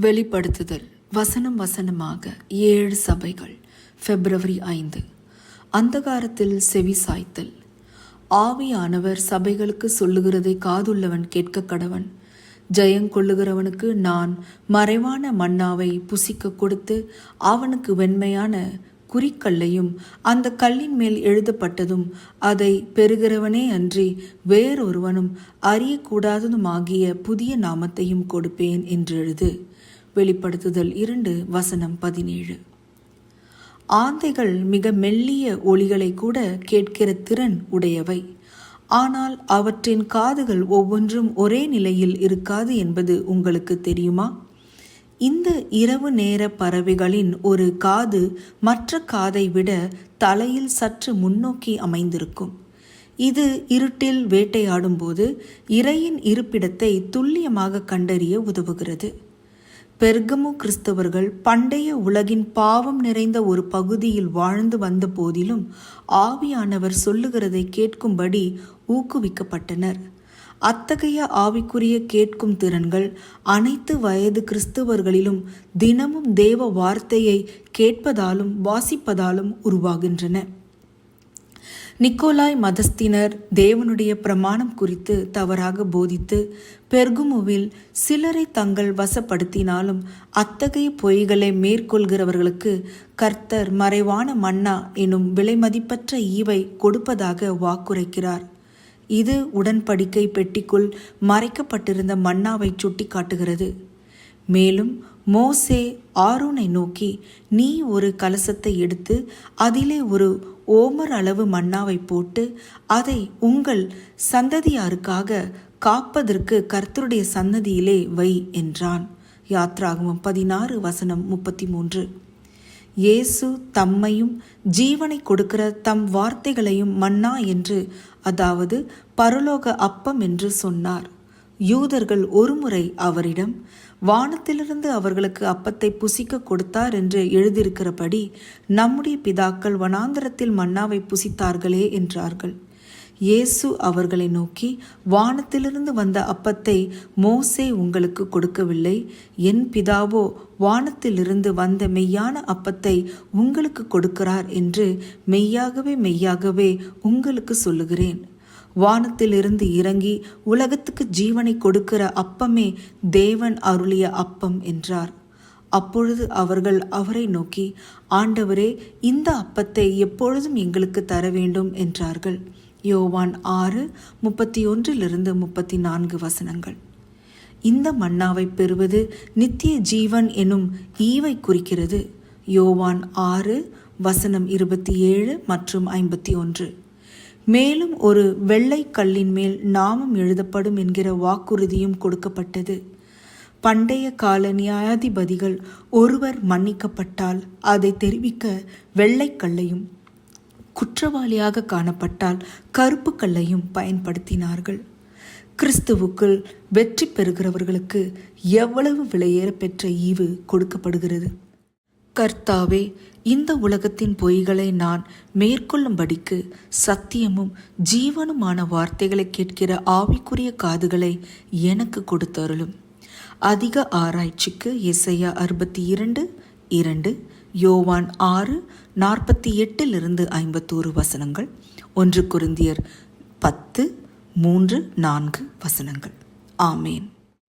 வெளிப்படுத்துதல். வசனம் வசனமாக ஏழு சபைகள். பிப்ரவரி ஐந்து. அந்தகாரத்தில் செவி சாய்த்தல். ஆவியானவர் சபைகளுக்கு சொல்லுகிறதை காதுள்ளவன் கேட்க கடவன். ஜெயங்கொள்ளுகிறவனுக்கு நான் மறைவான மன்னாவை புசிக்க கொடுத்து அவனுக்கு வெண்மையான குறிக்கல்லையும் அந்த கல்லின் மேல் எழுதப்பட்டதும் அதை பெறுகிறவனே அன்றி வேறொருவனும் அறியக்கூடாததுமாகிய புதிய நாமத்தையும் கொடுப்பேன் என்று எழுது. வெளிப்படுத்துதல் இரண்டு வசனம் பதினேழு. ஆந்தைகள் மிக மெல்லிய ஒளிகளை கூட கேட்கிற திறன் உடையவை. ஆனால் அவற்றின் காதுகள் ஒவ்வொன்றும் ஒரே நிலையில் இருக்காது என்பது உங்களுக்கு தெரியுமா? இந்த இரவு நேர பறவைகளின் ஒரு காது மற்ற காதை விட தலையில் சற்று முன்னோக்கி அமைந்திருக்கும். இது இருட்டில் வேட்டையாடும்போது இரையின் இருப்பிடத்தை துல்லியமாக கண்டறிய உதவுகிறது. பெர்கமு கிறிஸ்தவர்கள் பண்டைய உலகின் பாவம் நிறைந்த ஒரு பகுதியில் வாழ்ந்து வந்த போதிலும் ஆவியானவர் சொல்லுகிறதை கேட்கும்படி ஊக்குவிக்கப்பட்டனர். அத்தகைய ஆவிக்குரிய கேட்கும் திறன்கள் அனைத்து வயது கிறிஸ்தவர்களிலும் தினமும் தேவ வார்த்தையை கேட்பதாலும் வாசிப்பதாலும் உருவாகின்றன. நிக்கோலாய் மதஸ்தினர் தேவனுடைய பிரமாணம் குறித்து தவறாக போதித்து பெர்குமுவில் சிலரை தங்கள் வசப்படுத்தினாலும் அத்தகைய பொய்களை மேற்கொள்கிறவர்களுக்கு கர்த்தர் மறைவான மன்னா எனும் விலைமதிப்பற்ற ஈவை கொடுப்பதாக வாக்குரைக்கிறார். இது உடன்படிக்கை பெட்டிக்குள் மறைக்கப்பட்டிருந்த மன்னாவை சுட்டி காட்டுகிறது மேலும் மோசே ஆரோனை நோக்கி நீ ஒரு கலசத்தை எடுத்து அதிலே ஒரு ஓமர் அளவு மன்னாவை போட்டு அதை உங்கள் சந்ததியாருக்காக காப்பதற்கு கர்த்தருடைய சன்னதியிலே வை என்றான். யாத்ராகமம் பதினாறு வசனம் முப்பத்தி மூன்று. இயேசு தம்மையும் ஜீவனை கொடுக்கிற தம் வார்த்தைகளையும் மன்னா என்று அதாவது பரலோக அப்பம் என்று சொன்னார். யூதர்கள் ஒருமுறை அவரிடம் வானத்திலிருந்து அவர்களுக்கு அப்பத்தை புசிக்க கொடுத்தார் என்று எழுதியிருக்கிறபடி நம்முடைய பிதாக்கள் வனாந்தரத்தில் மன்னாவை புசித்தார்களே என்றார்கள். இயேசு அவர்களை நோக்கி வானத்திலிருந்து வந்த அப்பத்தை மோசே உங்களுக்கு கொடுக்கவில்லை. என் பிதாவோ வானத்திலிருந்து வந்த மெய்யான அப்பத்தை உங்களுக்கு கொடுக்கிறார் என்று மெய்யாகவே மெய்யாகவே உங்களுக்கு சொல்லுகிறேன். வானத்திலிருந்து இறங்கி உலகத்துக்கு ஜீவனை கொடுக்கிற அப்பமே தேவன் அருளிய அப்பம் என்றார். அப்பொழுது அவர்கள் அவரை நோக்கி ஆண்டவரே இந்த அப்பத்தை எப்பொழுதும் எங்களுக்கு தர வேண்டும் என்றார்கள். யோவான் ஆறு முப்பத்தி ஒன்றிலிருந்து முப்பத்தி நான்கு வசனங்கள். இந்த மன்னாவை பெறுவது நித்திய ஜீவன் எனும் ஈவை குறிக்கிறது. யோவான் ஆறு வசனம் இருபத்தி ஏழு மற்றும் ஐம்பத்தி ஒன்று மேலும் ஒரு வெள்ளை கல்லின் மேல் நாமம் எழுதப்படும் என்கிற வாக்குறுதியும் கொடுக்கப்பட்டது. பண்டைய கால நியாயாதிபதிகள் ஒருவர் மன்னிக்கப்பட்டால் அதை தெரிவிக்க வெள்ளைக்கல்லையும் குற்றவாளியாக காணப்பட்டால் கருப்பு கல்லையும் பயன்படுத்தினார்கள். கிறிஸ்துவுக்குள் வெற்றி பெறுகிறவர்களுக்கு எவ்வளவு விலையேற பெற்ற ஈவு கொடுக்கப்படுகிறது? கர்த்தாவே இந்த உலகத்தின் பொய்களை நான் மேற்கொள்ளும்படிக்கு சத்தியமும் ஜீவனுமான வார்த்தைகளை கேட்கிற ஆவிக்குரிய காதுகளை எனக்கு கொடுத்தருளும். அதிக ஆராய்ச்சிக்கு இசையா அறுபத்தி இரண்டு இரண்டு யோவான் ஆறு நாற்பத்தி எட்டிலிருந்து ஐம்பத்தோரு வசனங்கள் ஒன்று குருந்தியர் பத்து மூன்று நான்கு வசனங்கள். ஆமேன்.